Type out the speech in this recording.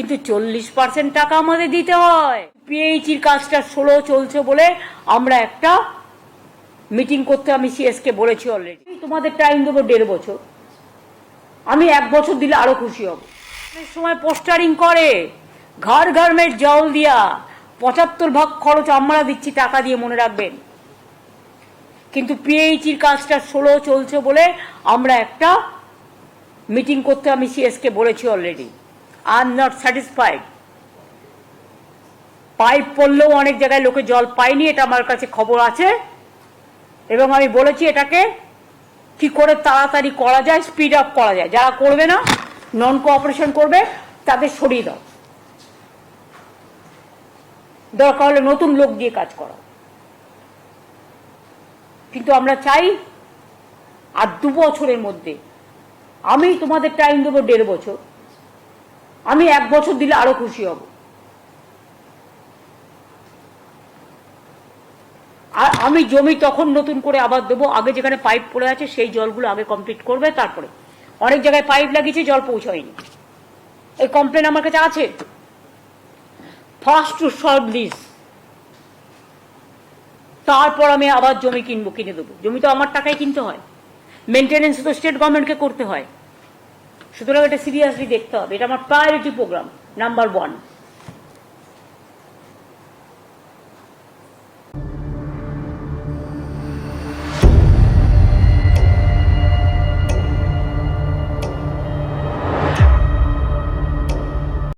কিন্তু চল্লিশ পার্সেন্ট টাকা আমাদের দিতে হয়। পিএইচির কাজটা ষোলো চলছে বলে আমরা একটা মিটিং করতে আমি সিএসকে বলেছি অলরেডি তোমাদের টাইম দেবো দেড় বছর। আমি এক বছর দিলে আরও খুশি হব। সময় পোস্টারিং করে। ঘর ঘর মেট জল দিয়া। পঁচাত্তর ভাগ খরচ আমরা দিচ্ছি টাকা দিয়ে, মনে রাখবেন। কিন্তু পিএইচির কাজটা ষোলো চলছে বলে আমরা একটা মিটিং করতে আমি সিএসকে বলেছি already am not satisfied pipe পড়লেও অনেক জায়গায় লোকে জল পায়নি, এটা আমার কাছে খবর আছে। এবং আমি বলেছি এটাকে কি করে তাড়াতাড়ি করা যায় স্পিড আপ করা যায়। যারা করবে না নন কোঅপারেশন করবে, তাদের সরিয়ে দাও। দরকার হলে নতুন লোক দিয়ে কাজ করা। কিন্তু আমরা চাই আর দু বছরের মধ্যে, আমি তোমাদের টাইম দেবো দেড় বছর। আমি এক বছর দিলে আরও খুশি হব। আর আমি জমি তখন নতুন করে আবার দেবো। আগে যেখানে পাইপ পড়ে আছে, সেই জলগুলো আগে কমপ্লিট করবে, তারপরে। অনেক জায়গায় পাইপ লাগিয়েছে, জল পৌঁছায়নি। এই কমপ্লেন আমার কাছে আছে। ফার্স্ট টু সলভ দিস তারপর আমি আবার জমি কিনবো, কিনে দেবো। জমি তো আমার টাকায় কিনতে হয়। মেনটেনেন্স তো স্টেট গভর্নমেন্টকে করতে হয়। সুতরাং এটা সিরিয়াসলি দেখতে হবে। এটা আমার প্রায়োরিটি প্রোগ্রাম নাম্বার ওয়ান